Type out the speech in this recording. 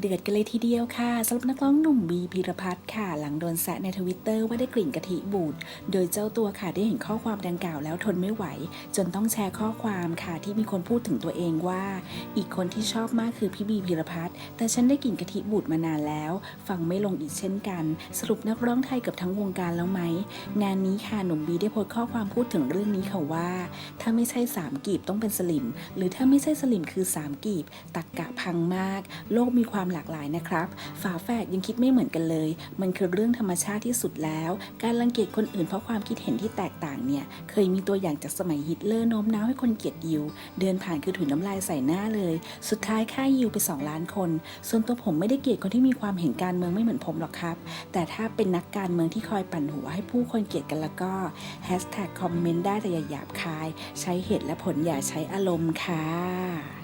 เดือดกันเลยทีเดียวค่ะสำหรับนักร้องหนุ่มบีพีรพัฒน์ค่ะ หลังโดนแซะในทวิตเตอร์ว่าได้กลิ่นกะทิบูด โดยเจ้าตัวค่ะได้เห็นข้อความดังกล่าวแล้วทนไม่ไหว จนต้องแชร์ข้อความค่ะที่มีคนพูดถึงตัวเองว่า อีกคนที่ชอบมากคือพี่บีพีรพัฒน์แต่ฉันได้กลิ่นกะทิบูดมานานแล้ว ฟังไม่ลงอีกเช่นกัน สรุปนักร้องไทยกับทั้งวงการแล้วไหมงานนี้ค่ะหนุ่มบีได้โพสต์ข้อความพูดถึงเรื่องนี้ค่ะว่า ถ้าไม่ใช่สามกีบต้องเป็นสลิมหรือถ้าไม่ใช่สลิมคือสามกีบตักกะพังมากโลกมีความหลากหลายนะครับ ฝาแฝดยังคิดไม่เหมือนกันเลย มันคือเรื่องธรรมชาติที่สุดแล้ว การรังเกียจคนอื่นเพราะความคิดเห็นที่แตกต่างเนี่ย เคยมีตัวอย่างจากสมัยฮิตเลอร์โน้มน้าวให้คนเกลียดยิว เดินผ่านคือถุยน้ำลายใส่หน้าเลย สุดท้ายฆ่ายิวไป 2 ล้านคน ส่วนตัวผมไม่ได้เกลียดคนที่มีความเห็นการเมืองไม่เหมือนผมหรอกครับ แต่ถ้าเป็นนักการเมืองที่คอยปั่นหัวให้ผู้คนเกลียดกันแล้วก็แฮชแท็กคอมเมนต์ได้แต่อย่าหยาบคาย ใช้เหตุและผลอย่าใช้อารมณ์ค่ะ